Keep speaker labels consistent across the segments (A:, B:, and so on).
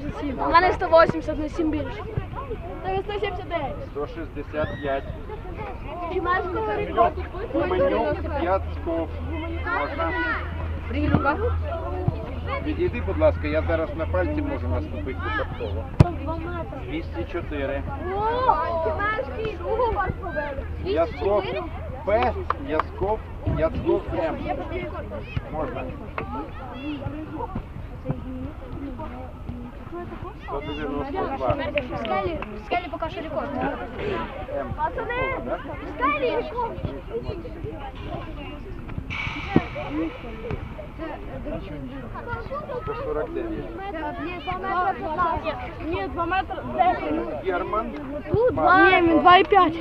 A: 187. У мене 180, на 7 більше. Тебе 179.
B: 165.
A: Чи маєш рекорд?
B: Гуменюк, Яцков. Можна?
A: Прилюка.
B: Відійди, будь ласка, я зараз на пальці можу наступити випадково. 204.
A: Ти маєш кільку?
B: Ясков П, Ясков, Яцков М. Можна. 192.
A: В скелі, в скелі поки що рекорд.
B: М.
A: Пацани,
B: Да?
A: в скелі рекорд.
B: Сто 149.
A: Ні, 2 метри 10.
B: Герман.
A: Тут 2. Ні, він 2,5.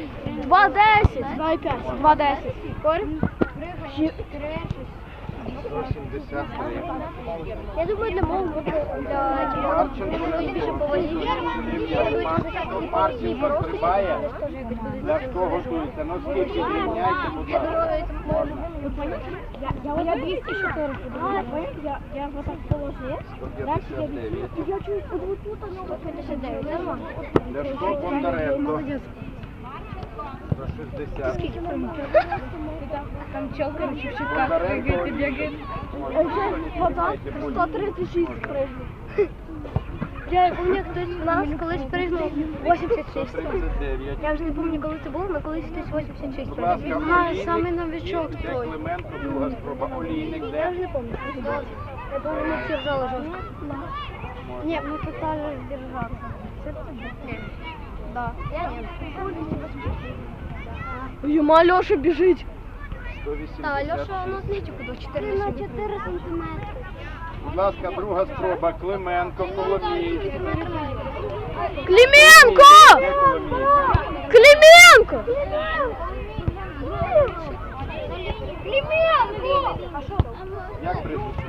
A: 2,10. 2,5. 2,10. Корь?
B: 173.
A: Я думаю, для мов буде для
B: Марченко
A: більше повазі.
B: Марченко стрибає. Ляшко готується. Ну скільки зрівняйте, будь ласка.
A: Я 204 я, я вот так положив.
B: 159.
A: Я чую, вот тут у нього 59. Нормально.
B: Ляшко Бондаренко. 160.
A: Там челка в
B: Бондаренко.
A: бегает.
B: Можна, ніхто не
A: Вода
B: знає, пульс.
A: 136 прыгнул. Я пам'ятаю, хтось у нас колись прыгнув 86.
B: 139.
A: Я вже не пам'ятаю, коли це було, але колись хтось 86
B: Будь ласка,
A: прыгнув.
B: Олійник.
A: саме новичок
B: Де
A: той.
B: Клименко, друга спроба. Олійник,
A: Я
B: де?
A: вже не пам'ятаю. Я думаю, ми всі ржали жорстко. Ні, ми пытались держаться. Да. Я ні. Юма, Леша біжить.
B: 180.
A: Так, Леша, ну знаєте, куди? 4 на 4 сантиметри.
B: Будь ласка, друга спроба. Клименко, Коломій.
A: Клименко!
B: Де Коломій?
A: Клименко! Клименко!
B: Як прізвище?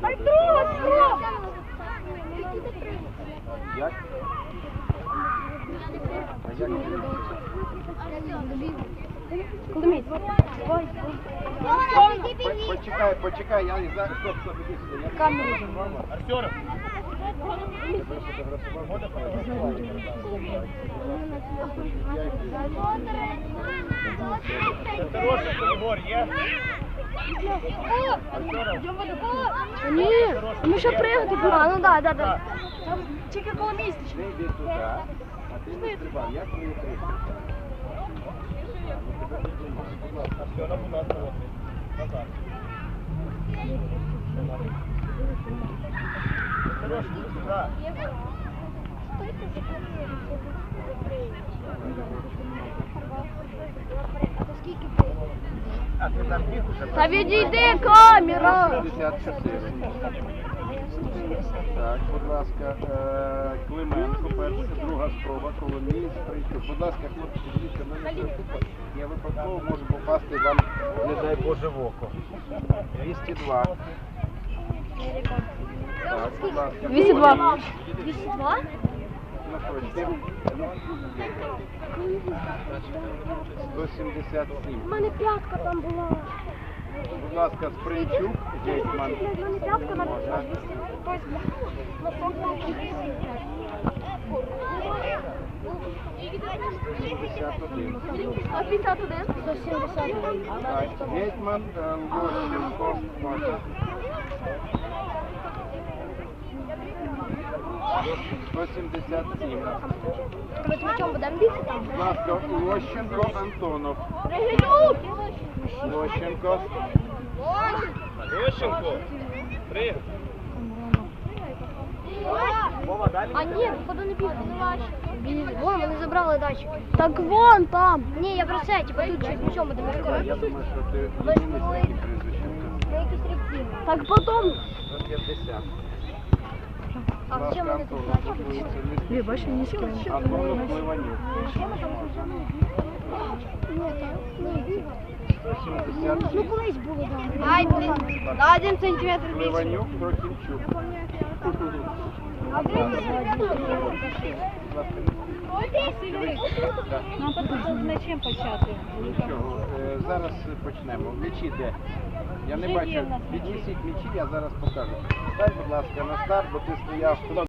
A: Так друга спроба!
B: Як? Почекай, почекай, я за стоп, стоп, іди сюди. Я
A: Камеру.
B: Артем. Тебе фотографував.
A: Ні, ми ще пригати. А, ну да, да, да. Тільки коло місця.
B: Ти йди туди, а ти не стрибай. Як твої прізвище?
A: Та відійди камера.
B: 54. Так, будь ласка, е, Клименко, перша, друга спроба, Коломій, Стрийчук. Будь ласка, хлопці, дивіться, в мене. Я випадково можу попасти вам, не дай Боже, в око. 202. Так, будь ласка.
A: 202. 202?
B: Знаходьте. 177.
A: У мене п'ятка там була.
B: Будь ласка, Спринчук, Гетьман.
A: А
B: 51.
A: 51? 171.
B: Так, Гетьман, е, Лощенко, можна. 177.
A: Ми з м'ячом будемо бігти там?
B: Будь ласка, Лощенко, Антонов.
A: Пригидюк!
B: Лощенко.
C: Лещенко, три.
A: А ні, походу не бігти. Вон, вони забрали датчики. Так вон там. Ні, я про це, типа тут щось м'ячом будемо
B: Я думаю, що ти єдиний такі прізвище.
A: Так потом.
B: 150.
A: А
B: в чем
A: он это ні
B: Антонов
A: Ну
B: 176.
A: колись було, да. Ай, блін. На один сантиметр більше.
B: Пливанюк, Трохимчук.
A: Нам потрібно з чим почати.
B: Нічого, е, зараз почнемо. Мічі де? Я не бачу. Віднесіть м'ячі, я зараз покажу. стань, будь ласка, на старт, бо ти стояв.